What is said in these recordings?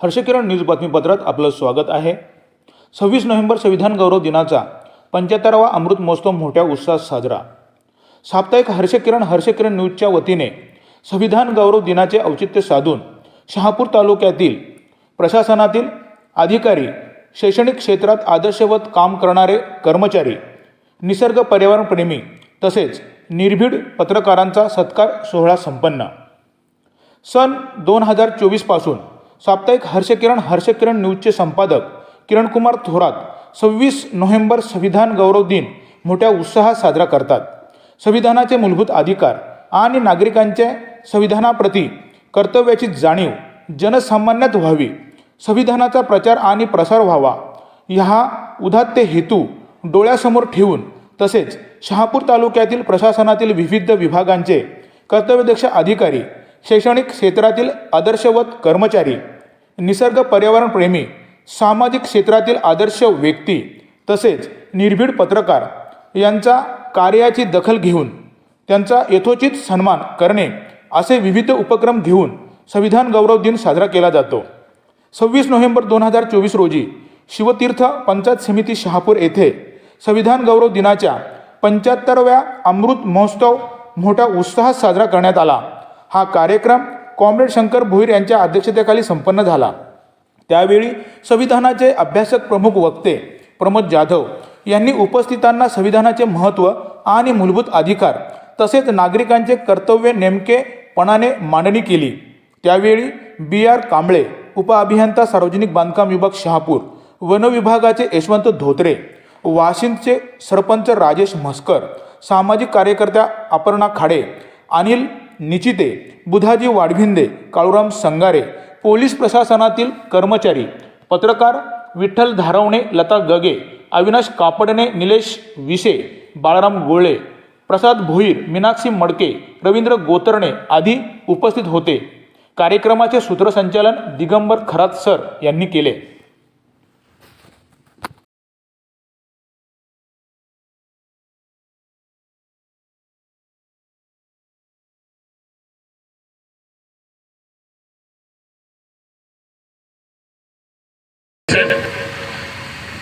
हर्षकिरण news बातमीपत्रात आपलं स्वागत आहे. सव्वीस नोव्हेंबर संविधान गौरव दिनाचा पंच्याहत्तरावा अमृत महोत्सव मोठ्या उत्साहात साजरा. साप्ताहिक हर्षकिरण हर्षकिरण न्यूजच्या वतीने संविधान गौरव दिनाचे औचित्य साधून शहापूर तालुक्यातील प्रशासनातील अधिकारी शैक्षणिक क्षेत्रात आदर्शवत काम करणारे कर्मचारी निसर्ग पर्यावरणप्रेमी तसेच निर्भीड पत्रकारांचा सत्कार सोहळा संपन्न. सन दोन हजार चोवीसपासून साप्ताहिक हर्षकिरण हर्षकिरण न्यूजचे संपादक किरणकुमार थोरात सव्वीस नोव्हेंबर संविधान गौरव दिन मोठ्या उत्साहात साजरा करतात. संविधानाचे मूलभूत अधिकार आणि नागरिकांच्या संविधानाप्रती कर्तव्याची जाणीव जनसामान्यात व्हावी संविधानाचा प्रचार आणि प्रसार व्हावा ह्या उदात्त हेतू डोळ्यासमोर ठेवून तसेच शहापूर तालुक्यातील प्रशासनातील विविध विभागांचे कर्तव्यदक्ष अधिकारी शैक्षणिक क्षेत्रातील आदर्शवत कर्मचारी निसर्ग पर्यावरणप्रेमी सामाजिक क्षेत्रातील आदर्श व्यक्ती तसेच निर्भीड पत्रकार यांचा कार्याची दखल घेऊन त्यांचा यथोचित सन्मान करणे असे विविध उपक्रम घेऊन संविधान गौरव दिन साजरा केला जातो. सव्वीस नोव्हेंबर दोन हजार चोवीस रोजी शिवतीर्थ पंचायत समिती शहापूर येथे संविधान गौरव दिनाच्या पंच्याहत्तरव्या अमृत महोत्सव मोठ्या उत्साहात साजरा करण्यात आला. हा कार्यक्रम कॉम्रेड शंकर भोईर यांच्या अध्यक्षतेखाली संपन्न झाला. त्यावेळी संविधानाचे अभ्यासक प्रमुख वक्ते प्रमोद जाधव यांनी उपस्थितांना संविधानाचे महत्त्व आणि मूलभूत अधिकार तसेच नागरिकांचे कर्तव्य नेमकेपणाने मांडणी केली. त्यावेळी बी आर कांबळे उपअभियंता सार्वजनिक बांधकाम विभाग शहापूर वनविभागाचे यशवंत धोत्रे वाशिंदचे सरपंच राजेश म्हस्कर सामाजिक कार्यकर्त्या अपर्णा खाडे अनिल निचिते बुधाजी वाडभिंदे काळूराम संगारे पोलीस प्रशासनातील कर्मचारी पत्रकार विठ्ठल धारवणे लता गगे अविनाश कापडणे निलेश विसे बाळाराम गोळे प्रसाद भोईर मीनाक्षी मडके रवींद्र गोतरणे आदी उपस्थित होते. कार्यक्रमाचे सूत्रसंचालन दिगंबर खरात सर यांनी केले.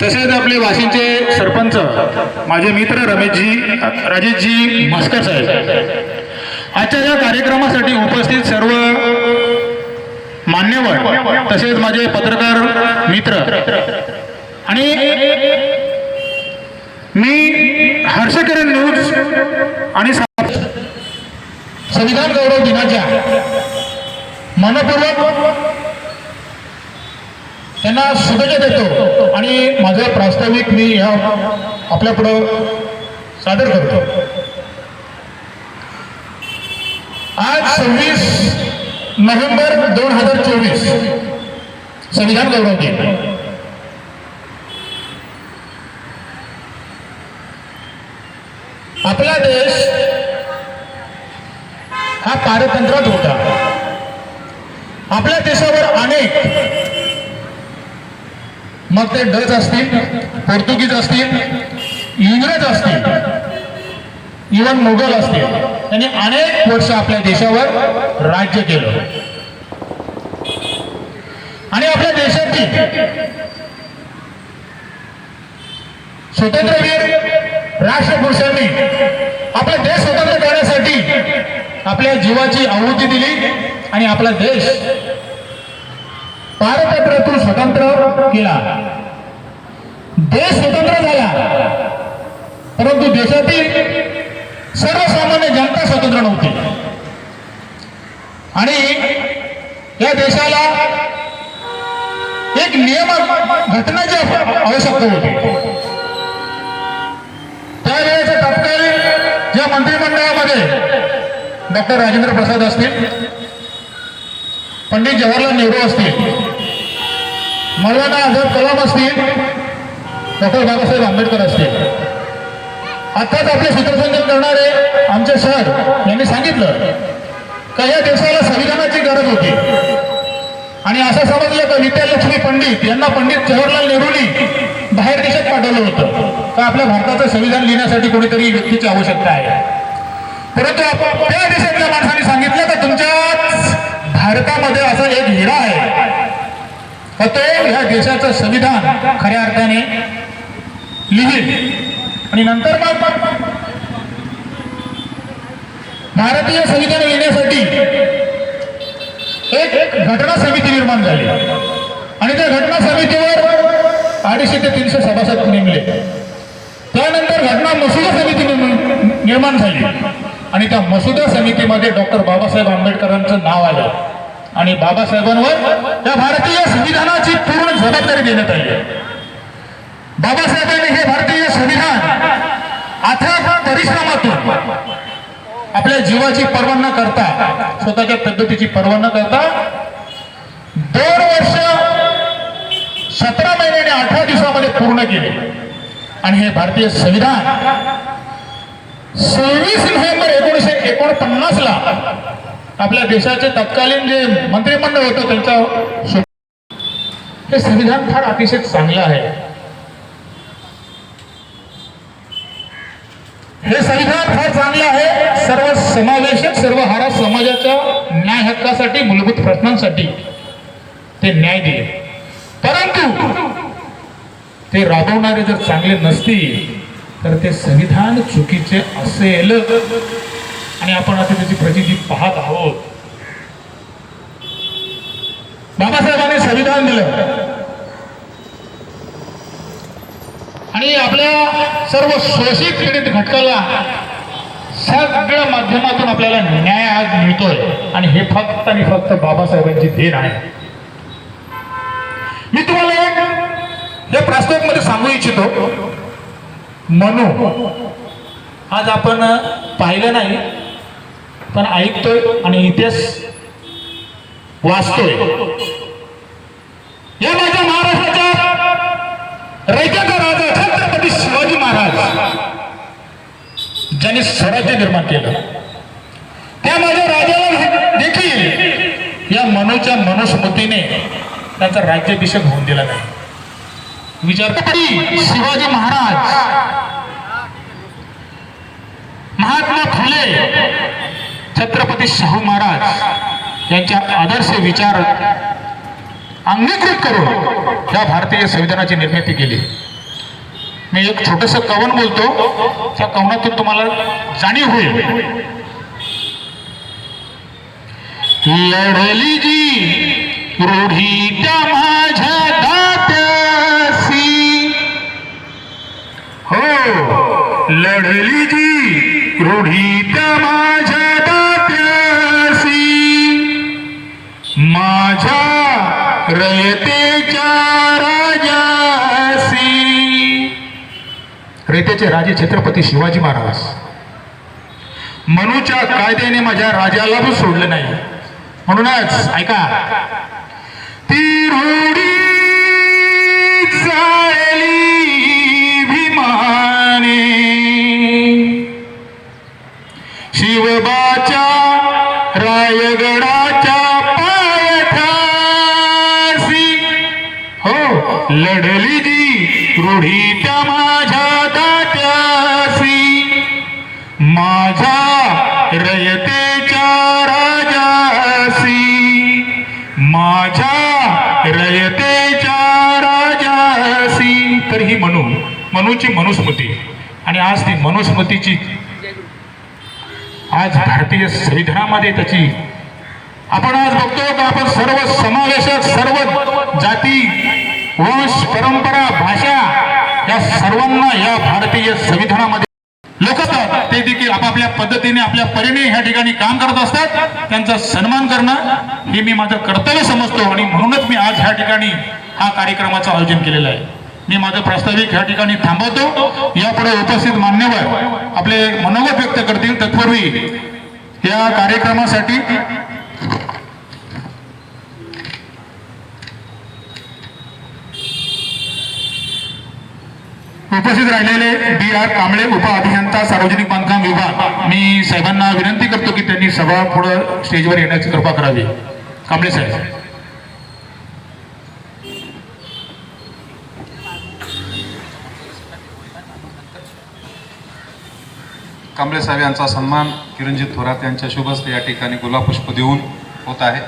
तसेच आपले वाशिमचे सरपंच माझे मित्र रमेशजी राजेशजी म्हस्कर साहेब. आजच्या या कार्यक्रमासाठी उपस्थित सर्व मान्यवर तसेच माझे पत्रकार मित्र आणि मी हर्षकरण न्यूज आणि संविधान गौरव दिनाच्या मनपूर्वक त्यांना शुभेच्छा देतो. आणि माझं प्रास्ताविक मी ह्या आपल्या पुढं सादर करतो. आज सव्वीस नोव्हेंबर दोन हजार चोवीस. संविधान गौरव दिन आपला देश हा पारतंत्र्यात होता. आपल्या देशावर अनेक मग ते डच असतील पोर्तुगीज असतील इंग्रज असतील इवन मुघल असतील त्यांनी अनेक वर्ष आपल्या देशावर राज्य केलं. आणि आपल्या देशाची स्वतंत्रवीर राष्ट्रपुरुषांनी आपला देश स्वतंत्र करण्यासाठी आपल्या जीवाची आहुती दिली आणि आपला देश पारतंत्र्यातून स्वतः केला. देश स्वतंत्र झाला. परंतु देशातील सर्वसामान्य जनता स्वतंत्र नव्हती. आणि या देशाला एक नियम घटनाची आवश्यकता होती. त्यावेळेच्या तत्कालीन ज्या मंत्रिमंडळामध्ये डॉक्टर राजेंद्र प्रसाद असतील पंडित जवाहरलाल नेहरू असतील मौलाना आझाद कलाम असतील डॉक्टर बाबासाहेब आंबेडकर असतील. आत्ताच आपले सूत्रसंचन करणारे आमचे सर यांनी सांगितलं का या देशाला संविधानाची गरज होती. आणि असं समजलं का विद्यालक्ष्मी पंडित यांना पंडित जवाहरलाल नेहरूंनी बाहेर देशात पाठवलं होतं. का आपल्या भारताचं संविधान लिहिण्यासाठी कोणीतरी व्यक्तीची आवश्यकता आहे? परंतु त्या देशातल्या माणसाने सांगितलं का तुमच्या भारतामध्ये असा एक हिरा आहे. अतएव ह्या देशाचं संविधान खऱ्या अर्थाने लिहिल आणि नंतर मग भारतीय संविधान लिहिण्यासाठी एक घटना समिती निर्माण झाली. आणि त्या घटना समितीवर अडीचशे ते तीनशे सभासद नेमले त्यानंतर घटना मसुदा समिती निर्माण झाली. आणि त्या मसुदा समितीमध्ये डॉक्टर बाबासाहेब आंबेडकरांचं नाव आलं. आणि बाबासाहेबांवर त्या भारतीय संविधानाची पूर्ण जबाबदारी देण्यात आली बाबासाहेबांनी हे भारतीय संविधान अथक परिश्रमातून आपल्या जीवाची पर्वा न करता स्वतःच्या तब्येतीची पर्वा न करता दोन वर्ष सतरा महिने आणि अठरा दिवसामध्ये पूर्ण केले. आणि हे भारतीय संविधान सव्वीस नोव्हेंबर एकोणीसशे एकोणपन्नास ला आपल्या देशाचे तत्कालीन जे मंत्रिमंडळ होतं त्यांचा हे संविधान फार अतिशय चांगलं आहे. हे संविधान फार चांगलं आहे. सर्व समावेशक सर्व हारा समाजाच्या न्याय हक्कासाठी मूलभूत प्रश्नांसाठी ते न्याय दिले. परंतु ते राबवणारे जर चांगले नसतील तर ते संविधान चुकीचे असेल. आणि आपण आता त्याची प्रचिती पाहत आहोत. बाबासाहेबांनी संविधान दिलं. आणि आपल्या सर्व शोषित पीडित घटकाला सगळ्या माध्यमातून आपल्याला न्याय आज मिळतोय. आणि हे फक्त आणि फक्त बाबासाहेबांची देण आहे. मी तुम्हाला एक या प्रास्ताविकमध्ये सांगू इच्छितो. मनू आज आपण पाहिलं नाही पण ऐकतोय आणि इतिहास वाचतोय. या माझ्या महाराष्ट्राच्या रयतेचा राजा छत्रपती शिवाजी महाराज ज्यांनी स्वराज्य निर्माण केलं. त्या माझ्या राजाला देखील या मनोच्या मनुस्मृतीने त्याचा राज्याभिषेक होऊन दिला नाही. विचार शिवाजी महाराज महात्मा फुले छत्रपती शाहू महाराज यांच्या आदर्श विचार अंगीकृत करून या भारतीय संविधानाची निर्मिती केली. मी एक छोटस कवन बोलतो त्या कवनातून तुम्हाला जाणीव होईल. लढली जी रूढी त्या माझ्या दात्यासी हो लढली जी रूढी त्या माझ्या माझ्या रयतेच्या राजासी. रयतेचे राजे छत्रपती शिवाजी महाराज. मनूच्या कायद्याने माझ्या राजाला पण सोडलं नाही. म्हणूनच ऐका. ती रूढी चालली भीमाने. शिवबाच्या रायगडाच्या जी त्या माझ्या दात्यासी माझा रयतेच्या राजासी माझ्या रयतेच्या राजासी तर ही मनू मनूची मनुस्मृती. आणि आज ती मनुस्मृतीची आज भारतीय संविधानामध्ये त्याची आपण आज बघतो का आपण सर्व समावेशक सर्व जाती वंश परंपरा भाषा या सर्वांना या भारतीय संविधानामध्ये लोक ते देखील आपापल्या पद्धतीने आपल्या परीने ह्या ठिकाणी काम करत असतात. त्यांचा सन्मान करणं हे मी माझं कर्तव्य समजतो आणि म्हणूनच मी आज ह्या ठिकाणी हा कार्यक्रमाचं आयोजन केलेलं आहे. मी माझं प्रास्ताविक ह्या ठिकाणी थांबवतो. यापुढे उपस्थित मान्यवर आपले मनोगत व्यक्त करतील. तत्पूर्वी या कार्यक्रमासाठी उपस्थित राहिलेले डी आर कांबळे उप अभियंता सार्वजनिक बांधकाम विभाग. मी साहेबांना विनंती करतो की त्यांनी सभा पुढं स्टेजवर येण्याची कृपा करावी. कांबळे साहेब. कांबळे साहेब यांचा सन्मान किरणजित थोरात यांच्या शुभ या ठिकाणी गुलाबपुष्प देऊन होत आहे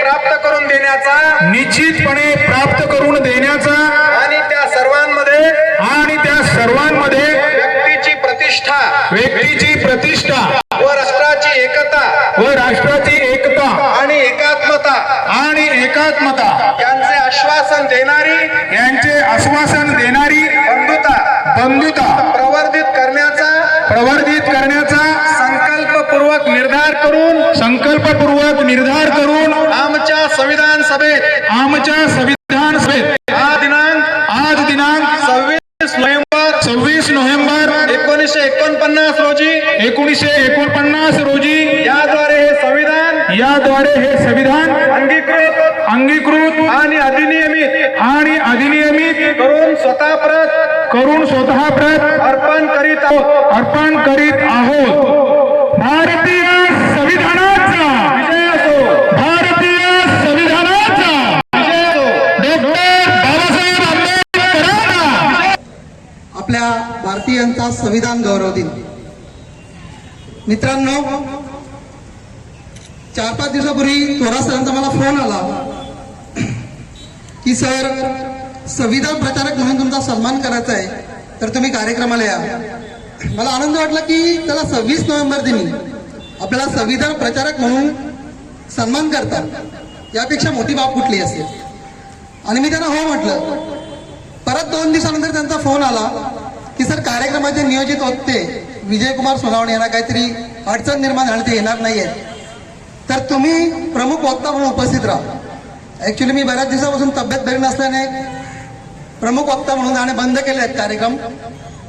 प्राप्त करून देण्याचा निश्चितपणे प्राप्त करून देण्याचा आणि त्या सर्वांमध्ये आणि त्या सर्वांमध्ये व्यक्तीची प्रतिष्ठा व्यक्तीची प्रतिष्ठा व राष्ट्राची एकता व राष्ट्राची एकता आणि एकात्मता. आणि एकात्मता. यांचे आश्वासन देणारी यांचे आश्वासन देणारी बंधुता. बंधुता प्रवर्धित करण्याचा प्रवर्धित करण्याचा संकल्पपूर्वक निर्धार करून संकल्पपूर्वक निर्धार करून आमच्या संविधान सभेत आमच्या संविधान सभेत हा दिनांक आज दिनांक सव्वीस नोव्हेंबर सव्वीस नोव्हेंबर एकोणीसशे एकोणपन्नास रोजी एकोणीसशे एकोणपन्नास रोजी याद्वारे हे संविधान याद्वारे हे संविधान अंगीकृत अंगीकृत आणि अधिनियमित आणि अधिनियमित करून स्वतः प्रत करून स्वतः प्रत अर्पण करीत आहोत. अर्पण करीत आहोत. भारतीय आपल्या भारतीयांचा संविधान गौरव दिन. मित्रांनो चार पाच दिवसापूर्वी थोरा सरांचा मला फोन आला की सर संविधान प्रचारक म्हणून तुमचा सन्मान करायचा आहे तर तुम्ही कार्यक्रमाला या. मला आनंद वाटला की त्याला सव्वीस नोव्हेंबर दिनी आपल्याला संविधान प्रचारक म्हणून सन्मान करतात. यापेक्षा मोठी बाब कुठली असेल? आणि मी त्यांना हो म्हटलं. परत दोन दिवसानंतर त्यांचा फोन आला की सर कार्यक्रमाचे नियोजित होते विजयकुमार सोनावणे यांना काहीतरी अडचण निर्माण झाली ते येणार नाहीये. तर तुम्ही प्रमुख वक्ता म्हणून उपस्थित राहा. ॲक्च्युली मी बऱ्याच दिवसापासून तब्येत बरी नसल्याने प्रमुख वक्ता म्हणून जाणे बंद केले आहेत कार्यक्रम.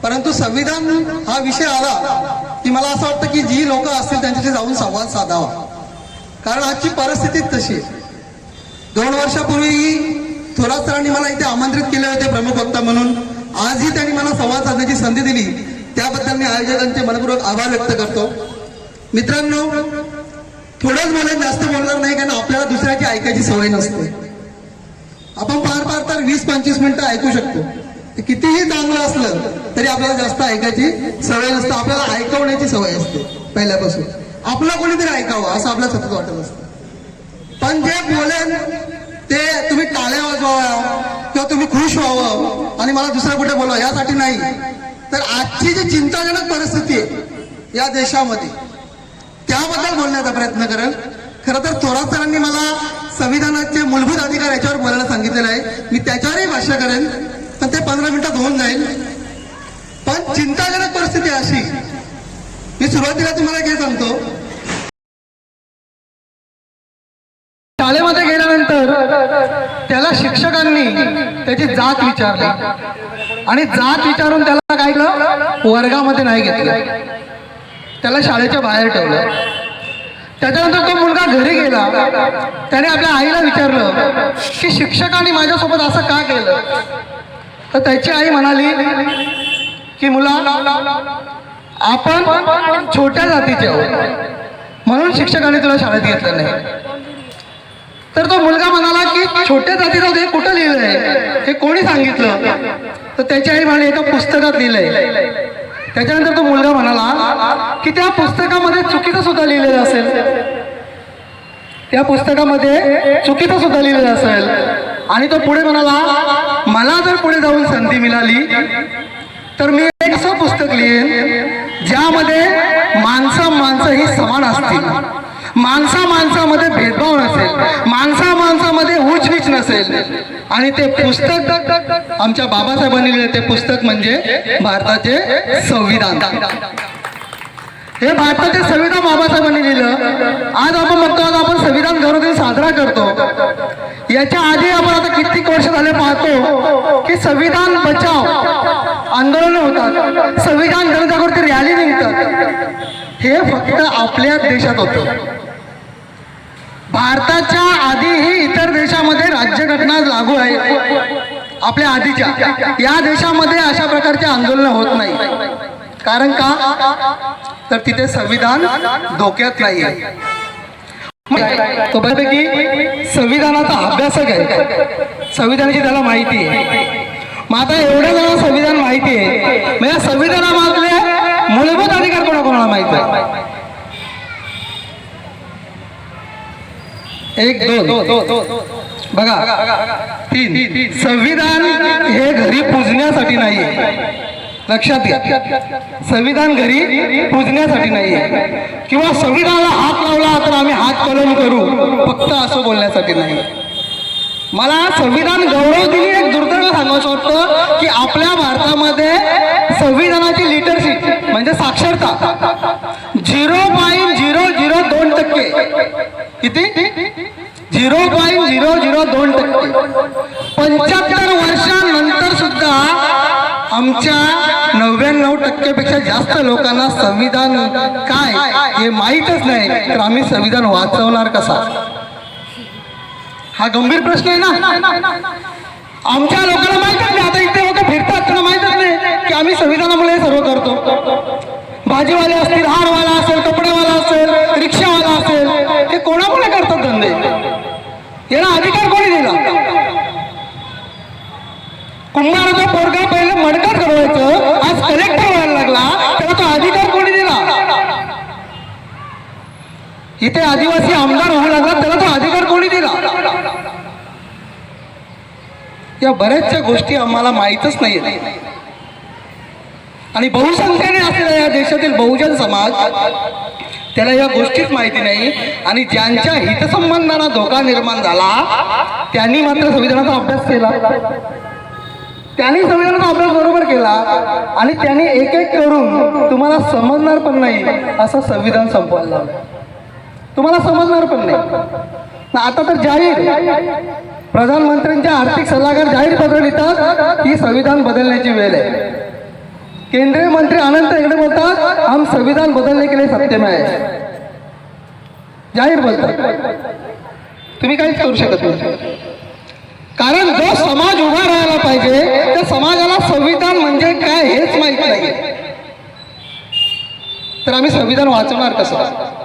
परंतु संविधान हा विषय आला की मला असं वाटतं की जी लोक असतील त्यांच्याशी जाऊन संवाद साधावा. कारण आजची परिस्थितीच तशी आहे. दोन वर्षापूर्वी थोरात सरांनी मला इथे आमंत्रित केले होते प्रमुख वक्ता म्हणून. आजही त्यांनी मला संवाद साधण्याची संधी दिली. त्याबद्दल मी आयोजकांचे मनपूर्वक आभार व्यक्त करतो. मित्रांनो थोडंच मला जास्त बोलणार नाही कारण आपल्याला दुसऱ्याची ऐकायची सवय नसते. आपण फार फार तर वीस पंचवीस मिनिटं ऐकू शकतो. कितीही चांगलं असलं तरी आपल्याला जास्त ऐकायची सवय नसते. आपल्याला ऐकवण्याची सवय असते पहिल्यापासून. आपलं कोणीतरी ऐकावं असं आपल्याला सतत वाटत असतं. पण जे बोलेन ते तुम्ही टाळ्या वाजवा किंवा तुम्ही खुश व्हावं आणि मला दुसरं कुठे बोलावं यासाठी नाही. तर आजची जी चिंताजनक परिस्थिती आहे या देशामध्ये त्याबद्दल बोलण्याचा प्रयत्न करेल खरं तर थोरात सरांनी मला संविधानाचे मूलभूत अधिकार याच्यावर बोलायला सांगितलेलं आहे. मी त्याच्यावरही भाष्य करेन पण ते पंधरा मिनिटात होऊन जाईल. पण चिंताजनक परिस्थिती अशी मी सुरुवातीला तुम्हाला हे सांगतो. शिक्षकांनी त्याची जात विचारली. आणि जात विचारून त्याला काय केलं? वर्गामध्ये नाही घेतलं. त्याला शाळेच्या बाहेर ठेवलं. त्याच्यानंतर तो मुलगा घरी गेला. त्याने आपल्या आईला विचारलं की शिक्षकांनी माझ्यासोबत असं का केलं? तर त्याची आई म्हणाली की मुला आपण छोट्या जातीचे आहोत. म्हणून शिक्षकांनी तुला शाळेत घेतलं नाही. तर तो मुलगा म्हणाला की छोट्या जातीचा हे कुठं लिहिलंय? हे कोणी सांगितलं? तर त्याची आई म्हणे एका पुस्तकात लिहिलंय. त्याच्यानंतर तो मुलगा म्हणाला की त्या पुस्तकामध्ये चुकीचं सुद्धा लिहिलेलं असेल. त्या पुस्तकामध्ये चुकीचं सुद्धा लिहिलेलं असेल. आणि तो पुढे म्हणाला मला जर पुढे जाऊन संधी मिळाली तर मी एक असं पुस्तक लिहिन ज्यामध्ये माणसं माणसं ही समान असतील. माणसा माणसामध्ये भेदभाव नसेल माणसा माणसामध्ये उचवीच नसेल. आणि ते पुस्तक आमच्या बाबासाहेबांनी लिहिलं ते पुस्तक म्हणजे भारताचे संविधान. हे भारताचे संविधान बाबासाहेबांनी लिहिलं. आज आपण म्हणतो आज आपण संविधान घरोघरी साजरा करतो. याच्या आधी आपण आता कित्येक वर्ष झाले पाहतो की संविधान बचाव आंदोलन होतात. संविधान जनजागृती रॅली निघतात. हे फक्त आपल्या देशात होतं. भारताच्या आधीही इतर देशामध्ये राज्यघटना लागू आहे. आपल्या आधीच्या. या देशामध्ये अशा प्रकारचे आंदोलन होत नाही. कारण का? तर तिथे संविधान धोक्यात नाही आहे तो बऱ्यापैकी संविधानाचा अभ्यासक आहे. संविधानाची त्याला माहिती आहे. मग आता एवढ्या जणांना संविधान माहिती आहे. मग या संविधानामधले मूलभूत अधिकार कोणाकोणाला माहिती आहे? एक दोन. बघा. तीन. संविधान हे घरी पुजण्यासाठी नाही लक्षात घ्या. संविधान घरी पुजण्यासाठी नाही किंवा संविधानाला हात लावला तर आम्ही हात कलम करू. फक्त असं बोलण्यासाठी नाही. मला संविधान गौरव दिली एक दुर्दैव सांगायचं वाटतं की आपल्या भारतामध्ये संविधानाची लिटरशिप म्हणजे साक्षरता. झिरो पॉईंट झिरो झिरो दोन टक्के. किती? झिरो पॉईंट झिरो झिरो दोन टक्के. पंच्याहत्तर वर्षानंतर सुद्धा आमच्या नव्याण्णव टक्केपेक्षा जास्त लोकांना संविधान काय हे माहीतच नाही. तर आम्ही संविधान वाचवणार कसा? हा गंभीर प्रश्न आहे ना? आमच्या लोकांना माहीतच नाही. आता इथे लोक फिरतात त्यांना माहीतच नाही की आम्ही संविधानामुळे हे सर्व करतो. भाजीवाले असतील हारवाला असेल कपडेवाला असेल रिक्षावाला असेल हे कोणामुळे करतात धंदे? याला अधिकार कोणी दिला? कुंभाराचा पोरगा पहिले मडकर करवायचं आज कलेक्टर व्हायला लागला त्याला तो अधिकार कोणी दिला? इथे आदिवासी आमदार होऊ लागला त्याला तो अधिकार कोणी दिला? या बऱ्याचशा गोष्टी आम्हाला माहीतच नाही आणि बहुसंख्येने असलेला या देशातील बहुजन समाज त्याला या गोष्टीच माहिती नाही. आणि ज्यांच्या हितसंबंधांना धोका निर्माण झाला त्यांनी मात्र संविधानाचा अभ्यास केला. त्यांनी संविधानाचा अभ्यास बरोबर केला. आणि त्यांनी एक एक करून तुम्हाला समजणार पण नाही असं संविधान संपवायला लावलं. तुम्हाला समजणार पण नाही. ना आता तर जाहीर प्रधानमंत्र्यांच्या आर्थिक सल्लागार जाहीर पत्र लिहितात ही संविधान बदलण्याची वेळ आहे. केंद्रीय मंत्री अनंत हेगडे बोलतात हम संविधान बदलने के लिए सत्य में आहे जाहीर बोलतात. तुम्ही काहीच करू शकत नाही. कारण जो समाज उभा राहायला पाहिजे त्या समाजाला संविधान म्हणजे काय हेच माहीत नाही. तर आम्ही संविधान वाचवणार कसं?